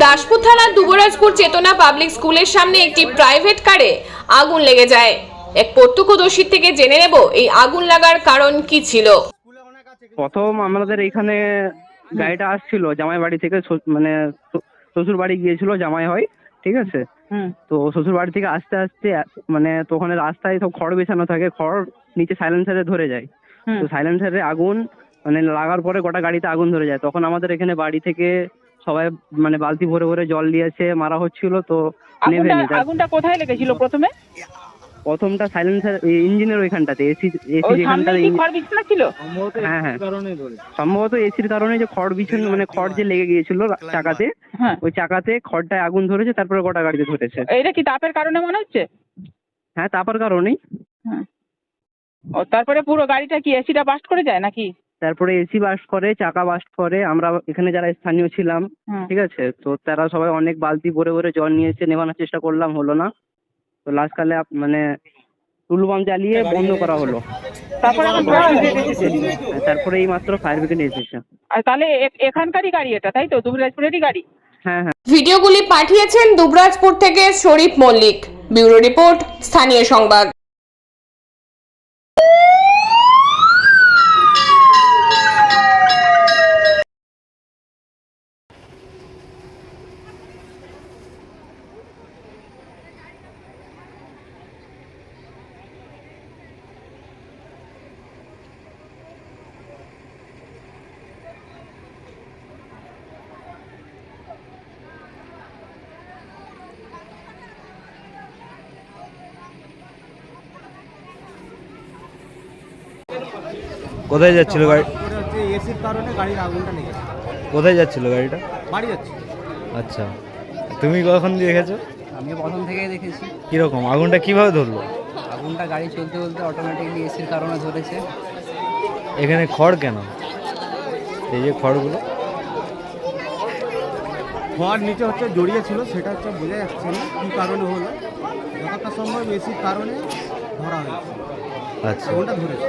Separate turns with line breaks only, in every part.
দাসপুর থানার দুবরাজপুর চেতনা পাবলিক স্কুলের সামনে একটি প্রাইভেট কারে আগুন লেগে যায়। এক প্রত্যক্ষদর্শীর থেকে জেনে নেব এই আগুন লাগার কারণ কি ছিল।
প্রথম আমাদের এখানে গাড়িটা আসছিল জামাই বাড়ি থেকে মানে শ্বশুর বাড়ি গিয়েছিল জামাই হয় ঠিক আছে?
হুম।
তো শ্বশুর বাড়ি থেকে আসতে আসতে মানে তো ওখানে রাস্তায় সব খড় বিছানো থাকে খড় নিচে সাইলেন্সারে ধরে যায়। তো সাইলেন্সারে আগুন মানে লাগার পরে গোটা গাড়িতে আগুন ধরে যায়। তখন আমাদের এখানে বাড়ি থেকে সবাই মানে বালতি ভরে ভরে জল দিয়েছে মারা হচ্ছিল তো
আগুনটা কোথায় লেগেছিল প্রথমে?
প্রথমটা সাইলেন্সার ইঞ্জিনের ওইখানটাতে এসি এসি যেখানটাতে
খড় বিছানা ছিল?
হ্যাঁ হ্যাঁ। সম্ভবত এসির কারণে যে খড় বিছানো মানে খড় যে লেগে গিয়েছিল চাকাতে
হ্যাঁ।
ওই চাকাতে খড়টায় আগুন ধরেছে তারপরে গোটা গাড়িতে ধরেছে।
এটা কি তাপের কারণে মনে হচ্ছে?
হ্যাঁ তাপের কারণেই।
হ্যাঁ। ও তারপরে পুরো গাড়িটা কি এসিটা বাস্ট করে যায় নাকি?
তারপরে এসি বাস্ট করে চাকা বাস্ট করে আমরা এখানে যারা স্থানীয় ছিলাম ঠিক আছে? তো তারা সবাই অনেক বালতি ভরে ভরে জল নিয়ে এসে নেভানোর চেষ্টা করলাম হলো না। তো লাস্ট কালে মানে টুলু পাম্প জ্বালিয়ে বন্ধ করা হলো।
তারপরে।
হ্যাঁ, তারপরে এই মাত্র ফায়ার ব্রিগেড এসেছে।
আর তাহলে এ- এখানকারই গাড়ি এটা তাই তো? দুবরাজপুরেরই গাড়ি?
হ্যাঁ হ্যাঁ।
ভিডিওগুলি পাঠিয়েছেন দুবরাজপুর থেকে শরীফ মল্লিক। ব্যুরো রিপোর্ট স্থানীয় সংবাদ।
কোথায় যাচ্ছিল গাড়ি?
হচ্ছে এসির কারণে গাড়ির আগুনটা লেগেছে
কোথায় যাচ্ছিল গাড়িটা?
বাড়ি যাচ্ছে
আচ্ছা। তুমি কখন দেখেছ?
আমি প্রথম থেকেই দেখেছি।
কীরকম? আগুনটা কীভাবে ধরলো?
আগুনটা গাড়ি চলতে চলতে অটোমেটিকলি এসির কারণে ধরেছে।
এখানে খড় কেন? এই যে খড়গুলো।
খড় নিচে হচ্ছে জড়িয়ে ছিল সেটা হচ্ছে বোঝা যাচ্ছে না কী কারণে হলো। যতটা সম্ভব এসির কারণে ধরা হয়েছে।
আচ্ছা।
আগুনটা ধরেছে।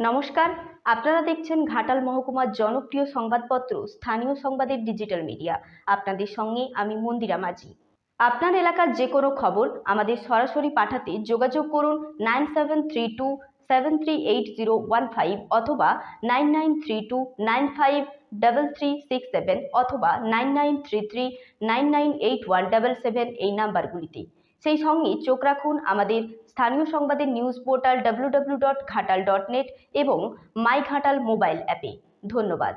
নমস্কার, আপনারা দেখছেন ঘাটাল মহকুমার জনপ্রিয় সংবাদপত্র, স্থানীয় সংবাদের ডিজিটাল মিডিয়া আপনাদের সঙ্গে আমি মন্দিরা মাঝি। আপনার এলাকার যে কোনো খবর আমাদের সরাসরি পাঠাতে যোগাযোগ করুন nine seven three two seven three eight zero one five অথবা nine nine three two nine five double three six seven অথবা nine nine three three nine nine eight one double seven এই নাম্বারগুলিতে। সেই সঙ্গে চোখ রাখুন আমাদের স্থানীয় সংবাদের news portal W dot Ghatal dot net এবং মাই ঘাটাল মোবাইল অ্যাপে ধন্যবাদ।